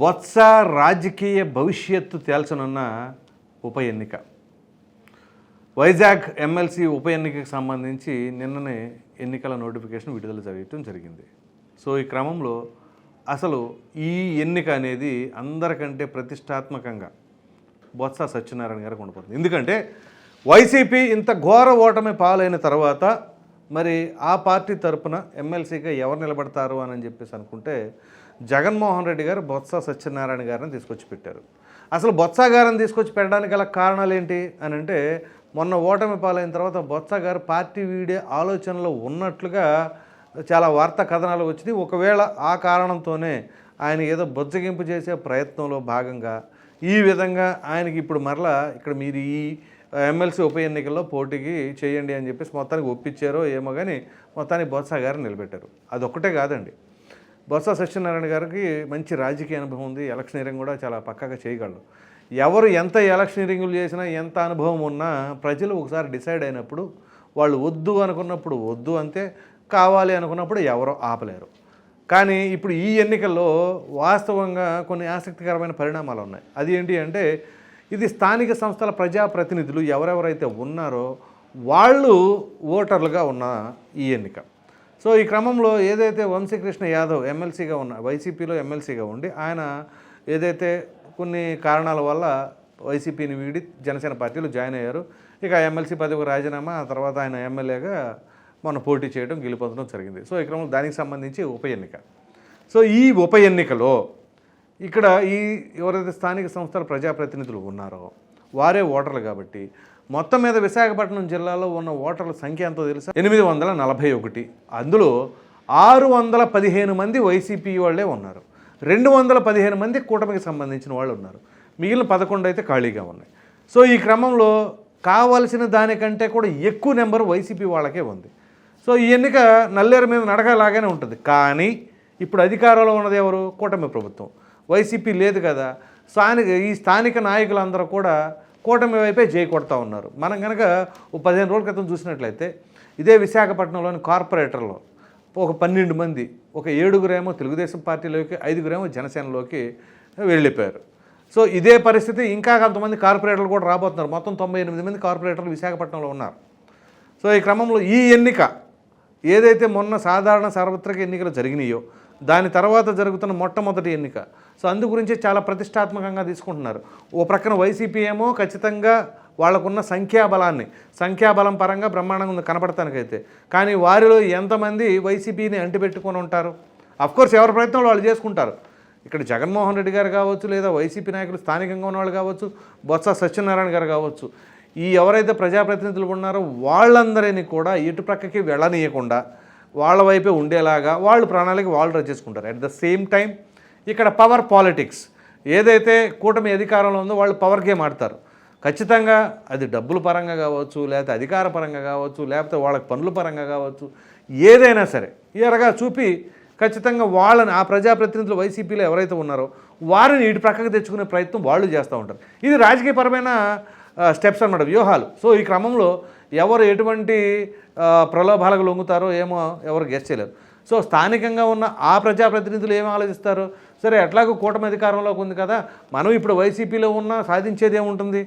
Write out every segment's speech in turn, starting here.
బొత్స రాజకీయ భవిష్యత్తు తేల్చనున్న ఉప ఎన్నిక. వైజాగ్ ఎమ్మెల్సీ ఉప ఎన్నికకు సంబంధించి నిన్ననే ఎన్నికల నోటిఫికేషన్ విడుదల చేయటం జరిగింది. సో ఈ క్రమంలో అసలు ఈ ఎన్నిక అనేది అందరికంటే ప్రతిష్టాత్మకంగా బొత్స సత్యనారాయణ గారికి ఉండిపోతుంది ఎందుకంటే వైసీపీ ఇంత ఘోర ఓటమి పాలైన తర్వాత మరి ఆ పార్టీ తరపున ఎమ్మెల్సీగా ఎవరు నిలబడతారు అని చెప్పేసి అనుకుంటే జగన్మోహన్ రెడ్డి గారు బొత్స సత్యనారాయణ గారిని తీసుకొచ్చి పెట్టారు. అసలు బొత్స గారిని తీసుకొచ్చి పెట్టడానికి గల కారణాలు ఏంటి అని అంటే మొన్న ఓటమి పాలైన తర్వాత బొత్స గారు పార్టీ వీడే ఆలోచనలో ఉన్నట్లుగా చాలా వార్తా కథనాలు వచ్చినాయి ఒకవేళ ఆ కారణంతోనే ఆయన ఏదో బొజ్జగింపు చేసే ప్రయత్నంలో భాగంగా ఈ విధంగా ఆయనకి ఇప్పుడు మరలా ఇక్కడ మీరు ఈ ఎమ్మెల్సీ ఉప ఎన్నికల్లో పోటీకి చేయండి అని చెప్పేసి మొత్తానికి ఒప్పించారో ఏమో కానీ మొత్తానికి బొత్స గారిని నిలబెట్టారు. అదొక్కటే కాదండి. బొత్స సత్యనారాయణ గారికి మంచి రాజకీయ అనుభవం ఉంది. ఎలక్షనీరింగ్ కూడా చాలా పక్కాగా చేయగలరు ఎవరు ఎంత ఎలక్షనీరింగ్లు చేసినా ఎంత అనుభవం ఉన్నా ప్రజలు ఒకసారి డిసైడ్ అయినప్పుడు వాళ్ళు వద్దు అనుకున్నప్పుడు వద్దు అంతే కావాలి అనుకున్నప్పుడు ఎవరో ఆపలేరు. కానీ ఇప్పుడు ఈ ఎన్నికల్లో వాస్తవంగా కొన్ని ఆసక్తికరమైన పరిణామాలు ఉన్నాయి. అది ఏంటి అంటే ఇది స్థానిక సంస్థల ప్రజాప్రతినిధులు ఎవరెవరైతే ఉన్నారో వాళ్ళు ఓటర్లుగా ఉన్న ఈ ఎన్నిక. సో ఈ క్రమంలో ఏదైతే వంశీకృష్ణ యాదవ్ ఎమ్మెల్సీగా ఉన్న వైసీపీలో ఎమ్మెల్సీగా ఉండి ఆయన ఏదైతే కొన్ని కారణాల వల్ల వైసీపీని వీడి జనసేన పార్టీలో జాయిన్ అయ్యారు ఇక ఎమ్మెల్సీ పదవికి రాజీనామా ఆ తర్వాత ఆయన ఎమ్మెల్యేగా మనం పోటీ చేయడం గెలుపొందడం జరిగింది. సో ఈ క్రమంలో దానికి సంబంధించి ఉప ఎన్నిక. సో ఈ ఉప ఎన్నికలో ఇక్కడ ఈ ఎవరైతే స్థానిక సంస్థల ప్రజాప్రతినిధులు ఉన్నారో వారే ఓటర్లు కాబట్టి మొత్తం మీద విశాఖపట్నం జిల్లాలో ఉన్న ఓటర్ల సంఖ్య ఎంతో తెలుసా? ఎనిమిది వందల నలభై ఒకటి. అందులో ఆరు వందల పదిహేను మంది వైసీపీ వాళ్ళే ఉన్నారు. రెండు వందల పదిహేను మంది కూటమికి సంబంధించిన వాళ్ళు ఉన్నారు. మిగిలిన పదకొండు అయితే ఖాళీగా ఉన్నాయి. సో ఈ క్రమంలో కావలసిన దానికంటే కూడా ఎక్కువ నెంబర్ వైసీపీ వాళ్ళకే ఉంది. సో ఈ ఎన్నిక నల్లేరు మీద నడకలాగానే ఉంటుంది. కానీ ఇప్పుడు అధికారంలో ఉన్నది ఎవరు? కూటమి ప్రభుత్వం. వైసీపీ లేదు కదా. స్థానిక ఈ స్థానిక నాయకులందరూ కూడా కూటమి వైపే జై కొడతా ఉన్నారు. మనం కనుక ఓ పదిహేను రోజుల క్రితం చూసినట్లయితే ఇదే విశాఖపట్నంలోని కార్పొరేటర్లో ఒక పన్నెండు మంది ఒక ఏడుగురేమో తెలుగుదేశం పార్టీలోకి ఐదుగురేమో జనసేనలోకి వెళ్ళిపోయారు. సో ఇదే పరిస్థితి ఇంకా కొంతమంది కార్పొరేటర్లు కూడా రాబోతున్నారు. మొత్తం తొంభై ఎనిమిది మంది కార్పొరేటర్లు విశాఖపట్నంలో ఉన్నారు. సో ఈ క్రమంలో ఈ ఎన్నిక ఏదైతే మొన్న సాధారణ సార్వత్రిక ఎన్నికలు జరిగినాయో దాని తర్వాత జరుగుతున్న మొట్టమొదటి ఎన్నిక. సో అందు గురించి చాలా ప్రతిష్టాత్మకంగా తీసుకుంటున్నారు. ఓ ప్రక్కన వైసీపీ ఏమో ఖచ్చితంగా వాళ్ళకున్న సంఖ్యాబలాన్ని సంఖ్యాబలం పరంగా బ్రహ్మాండంగా ఉంది కనపడటానికైతే కానీ వారిలో ఎంతమంది వైసీపీని అంటిపెట్టుకొని ఉంటారు? అఫ్కోర్స్ ఎవరి ప్రయత్నంలో వాళ్ళు చేసుకుంటారు. ఇక్కడ జగన్మోహన్ రెడ్డి గారు కావచ్చు లేదా వైసీపీ నాయకులు స్థానికంగా ఉన్న వాళ్ళు కావచ్చు బొత్స సత్యనారాయణ గారు కావచ్చు. ఈ ఎవరైతే ప్రజాప్రతినిధులు ఉన్నారో వాళ్ళందరినీ కూడా ఇటు ప్రక్కకి వెళ్ళనీయకుండా వాళ్ళ వైపే ఉండేలాగా వాళ్ళు ప్రణాళిక వాళ్ళు రచించుకుంటారు అట్ ద సేమ్ టైం ఇక్కడ పవర్ పాలిటిక్స్ ఏదైతే కూటమి అధికారంలో ఉందో వాళ్ళు పవర్ గేమ్ ఆడతారు ఖచ్చితంగా అది డబ్బుల పరంగా కావచ్చు లేకపోతే అధికార పరంగా కావచ్చు లేకపోతే వాళ్ళకి పనుల పరంగా కావచ్చు ఏదైనా సరే ఎరగా చూపి ఖచ్చితంగా వాళ్ళని ఆ ప్రజాప్రతినిధులు వైసీపీలో ఎవరైతే ఉన్నారో వారిని ఇటు ప్రక్కకు తెచ్చుకునే ప్రయత్నం వాళ్ళు చేస్తూ ఉంటారు. ఇది రాజకీయపరమైన స్టెప్స్ అనమాట వ్యూహాలు. సో ఈ క్రమంలో ఎవరు ఎటువంటి ప్రలోభాలకు లొంగుతారో ఏమో ఎవరు గెస్ట్ చేయలేరు. సో స్థానికంగా ఉన్న ఆ ప్రజాప్రతినిధులు ఏం ఆలోచిస్తారు? సరే ఎట్లాగో కూటమి అధికారంలోకి ఉంది కదా మనం ఇప్పుడు వైసీపీలో ఉన్నా సాధించేది ఏముంటుంది?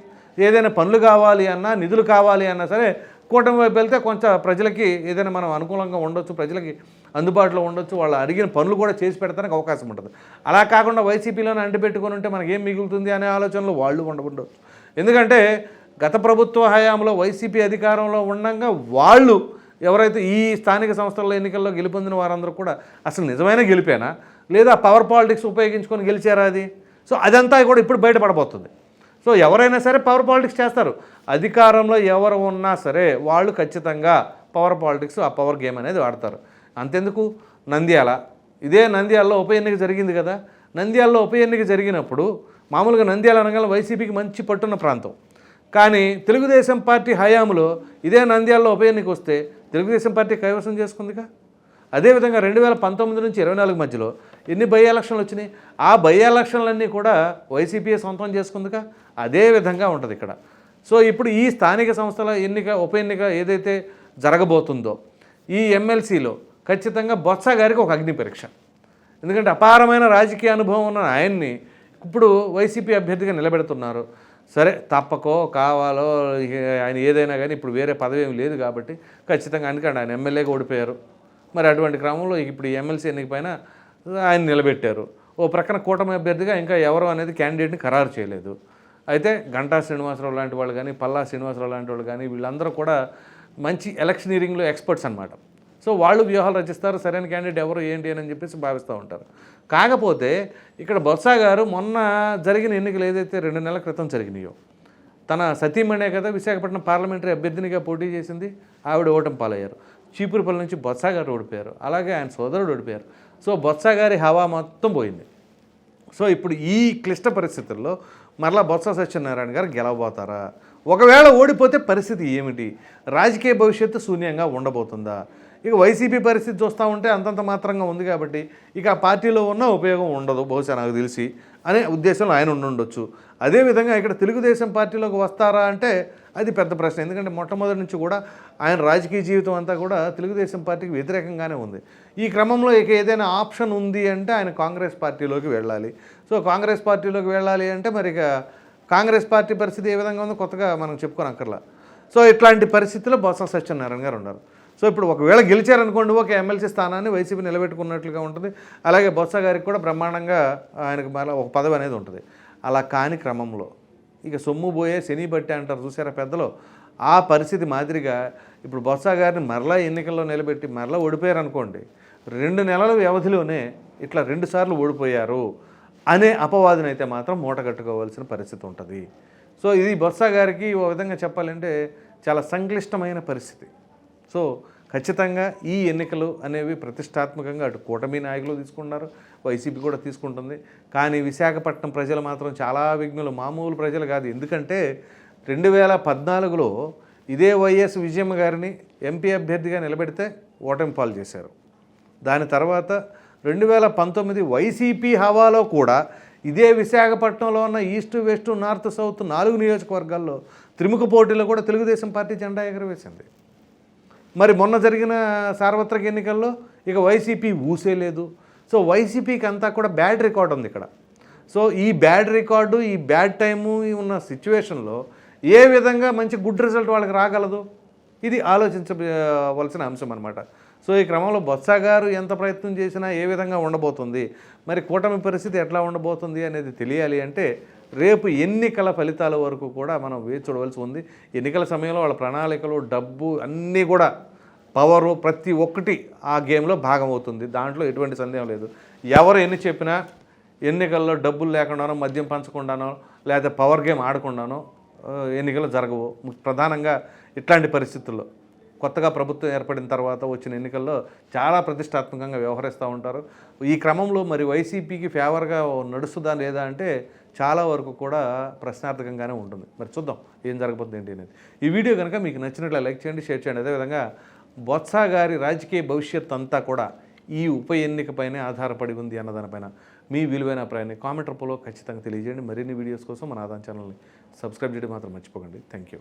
ఏదైనా పనులు కావాలి అన్నా నిధులు కావాలి అన్నా సరే కూటమి వైపు వెళ్తే కొంచెం ప్రజలకి ఏదైనా మనం అనుకూలంగా ఉండొచ్చు ప్రజలకి అందుబాటులో ఉండొచ్చు వాళ్ళు అడిగిన పనులు కూడా చేసి పెడతానికి అవకాశం ఉంటుంది. అలా కాకుండా వైసీపీలోనే అంటిపెట్టుకొని ఉంటే మనకి ఏం మిగులుతుంది అనే ఆలోచనలో వాళ్ళు ఉండకుండా ఎందుకంటే గత ప్రభుత్వ హయాంలో వైసీపీ అధికారంలో ఉండగా వాళ్ళు ఎవరైతే ఈ స్థానిక సంస్థల ఎన్నికల్లో గెలుపొందిన వారందరూ కూడా అసలు నిజమైన గెలిపేనా? లేదా పవర్ పాలిటిక్స్ ఉపయోగించుకొని గెలిచారా అది? సో అదంతా కూడా ఇప్పుడు బయటపడబోతుంది. సో ఎవరైనా సరే పవర్ పాలిటిక్స్ చేస్తారు. అధికారంలో ఎవరు ఉన్నా సరే వాళ్ళు ఖచ్చితంగా పవర్ పాలిటిక్స్ ఆ పవర్ గేమ్ అనేది ఆడతారు. అంతెందుకు? నంద్యాల. ఇదే నంద్యాలలో ఉప ఎన్నిక జరిగింది కదా? నంద్యాలలో ఉప ఎన్నిక జరిగినప్పుడు మామూలుగా నంద్యాల అనగానే వైసీపీకి మంచి పట్టున్న ప్రాంతం. కానీ తెలుగుదేశం పార్టీ హయాంలో ఇదే నంద్యాలలో ఉప ఎన్నిక వస్తే తెలుగుదేశం పార్టీ కైవసం చేసుకుందిగా? అదేవిధంగా రెండు వేల పంతొమ్మిది నుంచి ఇరవై నాలుగు మధ్యలో ఎన్ని బై ఎలక్షన్లు వచ్చినాయి? ఆ బై ఎలక్షన్లన్నీ కూడా వైసీపీఏ సొంతం చేసుకుందిగా? అదే విధంగా ఉంటుంది ఇక్కడ. సో ఇప్పుడు ఈ స్థానిక సంస్థల ఎన్నిక ఉప ఎన్నిక ఏదైతే జరగబోతుందో ఈ ఎమ్మెల్సీలో ఖచ్చితంగా బొత్స గారికి ఒక అగ్ని పరీక్ష. ఎందుకంటే అపారమైన రాజకీయ అనుభవం ఉన్న ఆయన్ని ఇప్పుడు వైసీపీ అభ్యర్థిగా నిలబెడుతున్నారు. సరే తప్పకో కావాలో ఆయన ఏదైనా కానీ ఇప్పుడు వేరే పదవి ఏమి లేదు కాబట్టి ఖచ్చితంగా అందుకండి ఆయన ఎమ్మెల్యేగా ఓడిపోయారు. మరి అటువంటి క్రమంలో ఇప్పుడు ఎమ్మెల్సీ ఎన్నిక పైన ఆయన నిలబెట్టారు. ఓ ప్రక్కన కూటమి అభ్యర్థిగా ఇంకా ఎవరు అనేది క్యాండిడేట్ని ఖరారు చేయలేదు. అయితే గంటా శ్రీనివాసరావు లాంటి వాళ్ళు కానీ పల్లా శ్రీనివాసరావు లాంటి వాళ్ళు కానీ వీళ్ళందరూ కూడా మంచి ఎలక్షనీరింగ్లో ఎక్స్పర్ట్స్ అనమాట సో వాళ్ళు వ్యూహాలు రచిస్తారు సరైన క్యాండిడేట్ ఎవరు ఏంటి అని చెప్పేసి భావిస్తూ ఉంటారు. కాకపోతే ఇక్కడ బొత్స గారు మొన్న జరిగిన ఎన్నికలు ఏదైతే రెండు నెలల క్రితం జరిగినాయో తన సతీమణే కదా విశాఖపట్నం పార్లమెంటరీ అభ్యర్థినిగా పోటీ చేసింది ఆవిడ ఓటం పాలయ్యారు. చీపురుపల్లి నుంచి బొత్స గారు ఓడిపోయారు అలాగే ఆయన సోదరుడు ఓడిపోయారు. సో బొత్స గారి హవా మొత్తం పోయింది. సో ఇప్పుడు ఈ క్లిష్ట పరిస్థితుల్లో మరలా బొత్స సత్యనారాయణ గారు గెలవబోతారా? ఒకవేళ ఓడిపోతే పరిస్థితి ఏమిటి? రాజకీయ భవిష్యత్తు శూన్యంగా ఉండబోతుందా? ఇక వైసీపీ పరిస్థితి చూస్తూ ఉంటే అంతంత మాత్రంగా ఉంది కాబట్టి ఇక ఆ పార్టీలో ఉన్న ఉపయోగం ఉండదు బహుశా నాకు తెలిసి అనే ఉద్దేశంలో ఆయన ఉండుండొచ్చు. అదేవిధంగా ఇక్కడ తెలుగుదేశం పార్టీలోకి వస్తారా అంటే అది పెద్ద ప్రశ్న. ఎందుకంటే మొట్టమొదటి నుంచి కూడా ఆయన రాజకీయ జీవితం అంతా కూడా తెలుగుదేశం పార్టీకి వ్యతిరేకంగానే ఉంది. ఈ క్రమంలో ఇక ఏదైనా ఆప్షన్ ఉంది అంటే ఆయన కాంగ్రెస్ పార్టీలోకి వెళ్ళాలి. సో కాంగ్రెస్ పార్టీలోకి వెళ్ళాలి అంటే మరి ఇక కాంగ్రెస్ పార్టీ పరిస్థితి ఏ విధంగా ఉందో కొత్తగా మనం చెప్పుకోనక్కర్లా సో ఇట్లాంటి పరిస్థితుల్లో బొత్స సత్యనారాయణ గారు ఉన్నారు. సో ఇప్పుడు ఒకవేళ గెలిచారనుకోండి ఒక ఎమ్మెల్సీ స్థానాన్ని వైసీపీ నిలబెట్టుకున్నట్లుగా ఉంటుంది. అలాగే బొత్స గారికి కూడా బ్రహ్మాండంగా ఆయనకు మళ్ళీ ఒక పదవి అనేది ఉంటుంది. అలా కాని క్రమంలో ఇక సొమ్ము పోయే శని బట్టి అంటారు. చూసారా పెద్దలు? ఆ పరిస్థితి మాదిరిగా ఇప్పుడు బొత్స గారిని మరలా ఎన్నికల్లో నిలబెట్టి మరలా ఓడిపోయారు అనుకోండి. రెండు నెలల వ్యవధిలోనే ఇట్లా రెండు సార్లు ఓడిపోయారు అనే అపవాదునైతే మాత్రం మూట కట్టుకోవాల్సిన పరిస్థితి ఉంటుంది. సో ఇది బొత్స గారికి ఓ విధంగా చెప్పాలంటే చాలా సంక్లిష్టమైన పరిస్థితి. సో ఖచ్చితంగా ఈ ఎన్నికలు అనేవి ప్రతిష్టాత్మకంగా అటు కూటమి నాయకులు తీసుకున్నారు వైసీపీ కూడా తీసుకుంటుంది. కానీ విశాఖపట్నం ప్రజలు మాత్రం చాలా విఘ్నులు. మామూలు ప్రజలు కాదు. ఎందుకంటే రెండు వేల పద్నాలుగులో ఇదే వైఎస్ విజయమ్మ గారిని ఎంపీ అభ్యర్థిగా నిలబెడితే ఓటమి పాలు చేశారు. దాని తర్వాత రెండు వేల పంతొమ్మిది వైసీపీ హవాలో కూడా ఇదే విశాఖపట్నంలో ఉన్న ఈస్ట్ వెస్ట్ నార్త్ సౌత్ నాలుగు నియోజకవర్గాల్లో త్రిముఖ పోటీలో కూడా తెలుగుదేశం పార్టీ జెండా ఎగరవేసింది. మరి మొన్న జరిగిన సార్వత్రిక ఎన్నికల్లో ఇక వైసీపీ ఊసేలేదు సో వైసీపీకి అంతా కూడా బ్యాడ్ రికార్డ్ ఉంది ఇక్కడ. సో ఈ బ్యాడ్ రికార్డు ఈ బ్యాడ్ టైము ఉన్న సిచ్యువేషన్లో ఏ విధంగా మంచి గుడ్ రిజల్ట్ వాళ్ళకి రాగలదు? ఇది ఆలోచించవలసిన అంశం అనమాట సో ఈ క్రమంలో బొత్స గారు ఎంత ప్రయత్నం చేసినా ఏ విధంగా ఉండబోతుంది? మరి కూటమి పరిస్థితి ఎట్లా ఉండబోతుంది అనేది తెలియాలి అంటే రేపు ఎన్నికల ఫలితాల వరకు కూడా మనం వేచి చూడవలసి ఉంది. ఎన్నికల సమయంలో వాళ్ళ ప్రణాళికలు డబ్బు అన్నీ కూడా పవరు ప్రతి ఒక్కటి ఆ గేమ్లో భాగమవుతుంది దాంట్లో ఎటువంటి సందేహం లేదు. ఎవరు ఎన్ని చెప్పినా ఎన్నికల్లో డబ్బులు లేకుండానో మద్యం పంచకుండానో లేదా పవర్ గేమ్ ఆడకుండానో ఎన్నికలు జరగవు. ప్రధానంగా ఇట్లాంటి పరిస్థితుల్లో. కొత్తగా ప్రభుత్వం ఏర్పడిన తర్వాత వచ్చిన ఎన్నికల్లో చాలా ప్రతిష్టాత్మకంగా వ్యవహరిస్తూ ఉంటారు. ఈ క్రమంలో మరి వైసీపీకి ఫేవర్గా నడుస్తుందా లేదా అంటే చాలా వరకు కూడా ప్రశ్నార్థకంగానే ఉంటుంది. మరి చూద్దాం ఏం జరగబోతుంది ఏంటి అనేది. ఈ వీడియో కనుక మీకు నచ్చినట్లు లైక్ చేయండి షేర్ చేయండి. అదేవిధంగా బొత్స గారి రాజకీయ భవిష్యత్ అంతా కూడా ఈ ఉప ఎన్నికపైనే ఆధారపడి ఉంది అన్నదానిపైన మీ విలువైన అభిప్రాయాన్ని కామెంట్ రూపంలో ఖచ్చితంగా తెలియజేయండి. మరిన్ని వీడియోస్ కోసం మన ఆదాన్ ఛానల్ని సబ్స్క్రైబ్ చేయడం మాత్రం మర్చిపోకండి. Thank you